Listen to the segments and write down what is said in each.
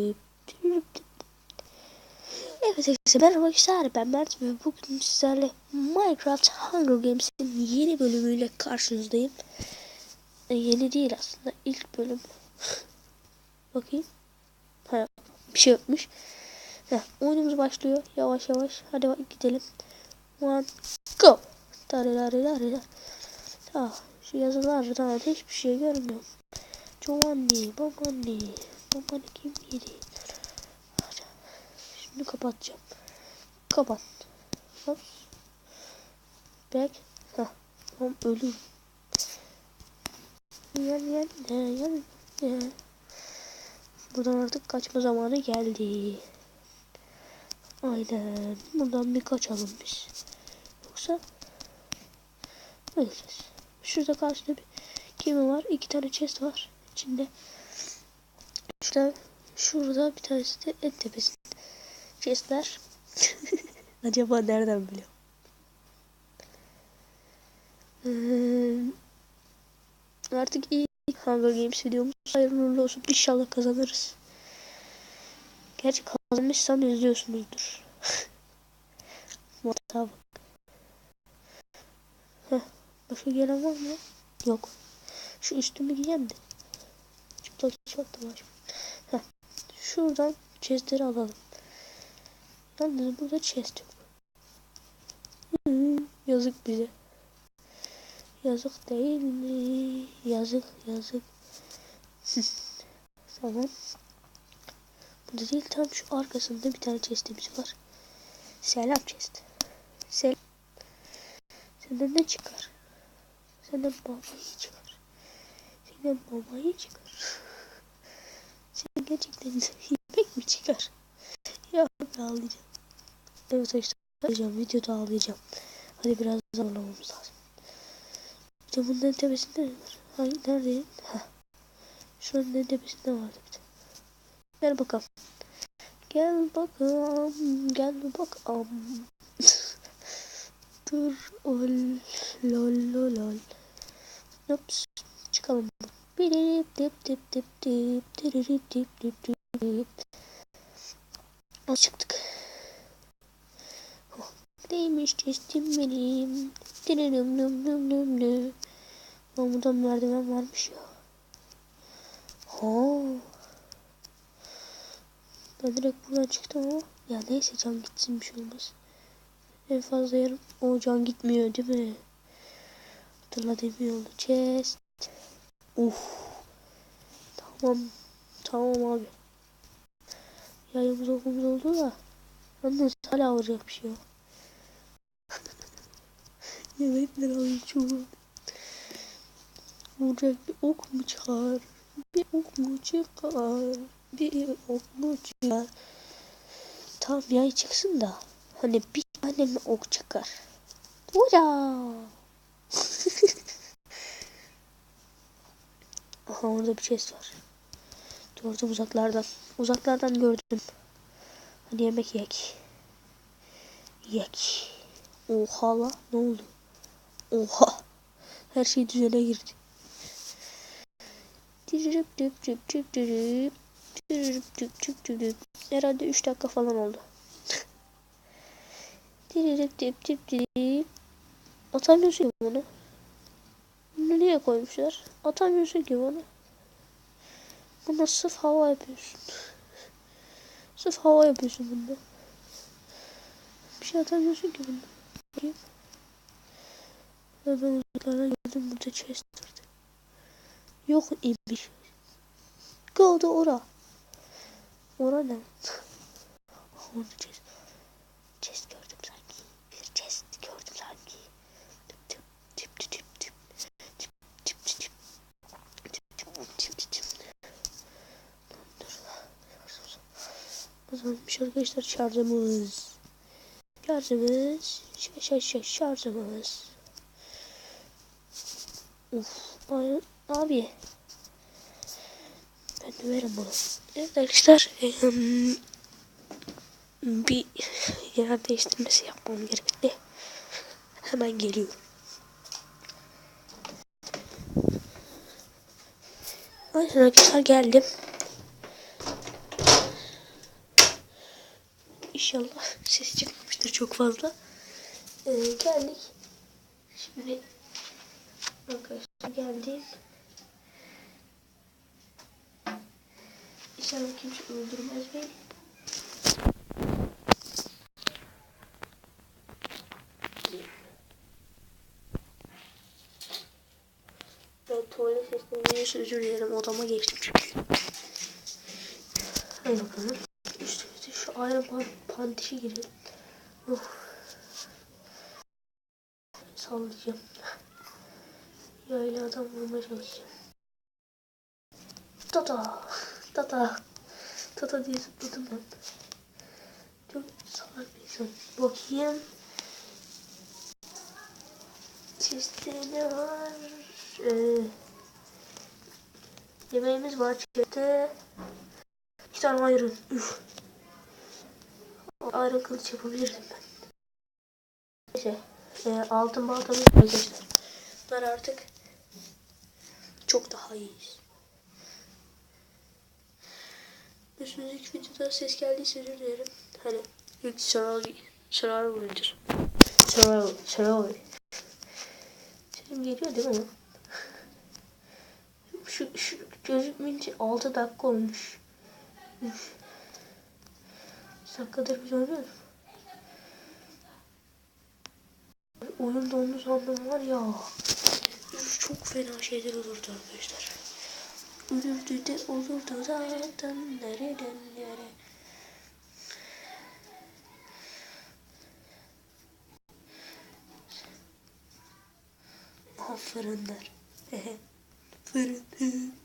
Evet arkadaşlar merhaba arkadaşlar ben Mert ve bugün sizlerle Minecraft Hunger Games'in yeni bölümüyle karşınızdayım. E, yeni değil aslında ilk bölüm. Bakayım. Ha, bir şey yokmuş. Heh, oyunumuz başlıyor yavaş yavaş. Hadi bak gidelim. One go. Darılarılarılar. Ah, şu yazılardan hiçbir şey görmüyorum. Giovanni, Giovanni, Giovanni kim yedi? Şimdi kapatacağım. Kapat. Hop. Back. Hah. Tamam ölüm. Gel gel gel gel. gel. Buradan artık kaçma zamanı geldi. Aynen. Buradan bir kaçalım biz. Yoksa öleceğiz. Şurada karşıda bir kimi var? İki tane chest var içinde. Şurada, şurada bir tanesi de en tepesinde. Chestler. Acaba nereden biliyor? Ee, artık iyi Hunger Games videomuz hayırlı uğurlu olsun. İnşallah kazanırız. Gerçi kazanmışsan üzülüyorsunuzdur. Mata bak. Başka gelen var mı? Yok. Şu üstümü giyeyim de. Çıplak çıplak da var. Şuradan chestleri alalım. Yalnız burada chest yok. Hı, yazık bize. Yazık değil mi? Yazık yazık. tamam. Burada değil tam şu arkasında bir tane chestimiz var. Selam chest. Selam. Senden ne çıkar? Senden babayı çıkar. Senden babayı çıkar. Gerçekten yemek mi çıkar? Ya ağlayacağım. Evet işte ağlayacağım. Videoda ağlayacağım. Hadi biraz zorlamamız lazım. İşte bunların tepesinde ne var? Hayır neredeyim? Ha. Şuranın en tepesinde vardı bir de. Gel bakalım. Gel bakalım. Gel bakalım. Dur. Ol. Lol lol lol. Ups. Çıkalım. Birip dip dip dip dip dirip dip dip dip dip. Az çıktık. Oh, neymiş testim benim. Direnim nüm nüm nüm nüm. Lan burada merdiven varmış ya. Ha. Ben direkt buradan çıktım ama. Ya neyse can gitsin bir şey olmaz. En fazla yarım. O can gitmiyor değil mi? Hatırladığım iyi oldu. Chest. Uf. Tamam. Tamam abi. Yayımız okumuz oldu da. Yalnız hala vuracak bir şey yok. Yemekler alayım çubuğu. Vuracak bir ok mu çıkar? Bir ok mu çıkar? Bir ok mu çıkar? Tam yay çıksın da. Hani bir tane mi ok çıkar? Ura! Aha orada bir chest var. Gördüm uzaklardan. Uzaklardan gördüm. Hadi yemek yek. Yek. Oha la ne oldu? Oha. Her şey düzene girdi. Dirip dip dip dip dirip. Dirip dip dip dirip. Herhalde 3 dakika falan oldu. Dirip dip dip dirip. Atamıyorsun bunu. Niye koymuşlar? Atamıyorsun ki bunu. Bunda sırf hava yapıyorsun. Sırf hava yapıyorsun bunda. Bir şey atamıyorsun ki bunda. Bakayım. Ve ben uzaklardan gördüm burada chest vardı. Yok imiş. Kaldı ora. Ora ne? Orada chest. Chest gördüm Kazanmış arkadaşlar şarjımız. Şarjımız. Şarj şarj şarj şarjımız. Uf. Ay, abi. Ben de verim bunu. Evet arkadaşlar. Em, bir yer değiştirmesi yapmam gerekli. Hemen geliyorum. Arkadaşlar geldim. İnşallah ses çıkmamıştır çok fazla. Ee, geldik. Şimdi arkadaşlar geldim. İnşallah kimse öldürmez beni. Ben tuvalet seslerinden özür dilerim. Odama geçtim çünkü. Hadi bakalım. Ayrı pan pantişi girelim. Of. Sallayacağım. Yayla adam vurmaya çalışacağım. Tata. Tata. Tata diye zıpladım ben. Çok salak bir insan. Bakayım. Çizde ne var? Ee, yemeğimiz var çiğde. İki tane ayrın. Üf. Ayrın kılıç yapabilirdim ben. Neyse. E, altın baltamız arkadaşlar. Bunlar artık çok daha iyiyiz. Üstümüzdeki videoda ses geldiyse özür dilerim. Hani ilk survival, survival videosu. Survival, survival. Sesim geliyor değil mi? Şu, şu gözükmeyince 6 dakika olmuş. Dakikadır biz oynuyoruz. Oyun dondu sandım var ya. Çok fena şeyler olurdu arkadaşlar. Ölürdü de olurdu zaten nereden nereye. Fırınlar. Fırın.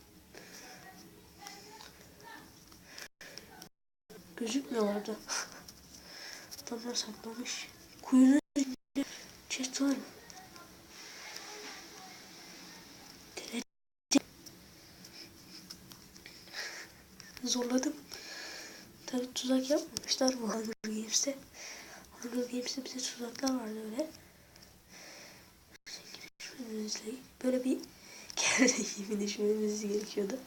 Gözükmüyorlardı. Adamlar saklamış. Kuyunun içinde chest var mı? Zorladım. Tabi tuzak yapmamışlar bu Hunger Games'te. Hunger Games'te bize tuzaklar vardı öyle. Böyle bir kere gibi düşmemiz gerekiyordu.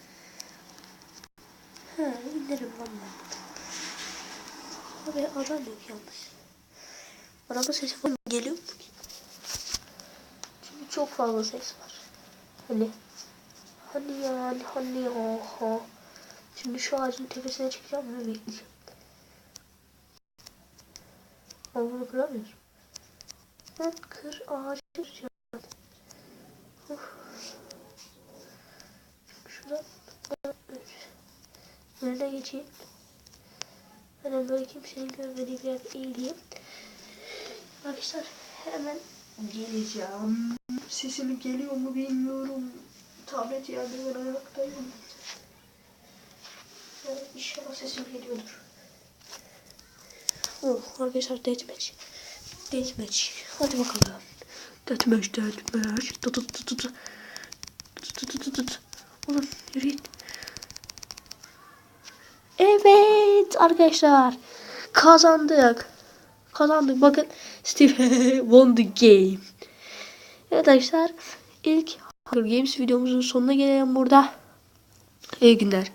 Ha inerim lan ben. Abi adam yok yalnız. Araba sesi falan geliyor mu? Çünkü çok fazla ses var. Hani hani yani hani oha. Şimdi şu ağacın tepesine çıkacağım ve bekleyeceğim. Ama bunu kıramıyorsun. Ben kır ağacı kıracağım. Şuradan önüne geçeyim. Hemen böyle kimsenin görmediği bir yerde eğileyim. Arkadaşlar hemen geleceğim. Sesim geliyor mu bilmiyorum. Tablet yerde ben ayaktayım. Yani inşallah sesim geliyordur. Oh arkadaşlar deathmatch. Deathmatch. Hadi bakalım. Deathmatch, deathmatch. Tut tut tut tut. Tut tut tut tut. Oğlum yürüyün. Evet arkadaşlar. Kazandık. Kazandık. Bakın Steve won the game. Evet arkadaşlar. ilk Hunger Games videomuzun sonuna gelelim burada. İyi günler.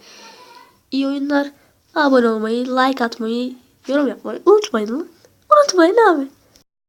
İyi oyunlar. Abone olmayı, like atmayı, yorum yapmayı unutmayın. Unutmayın abi.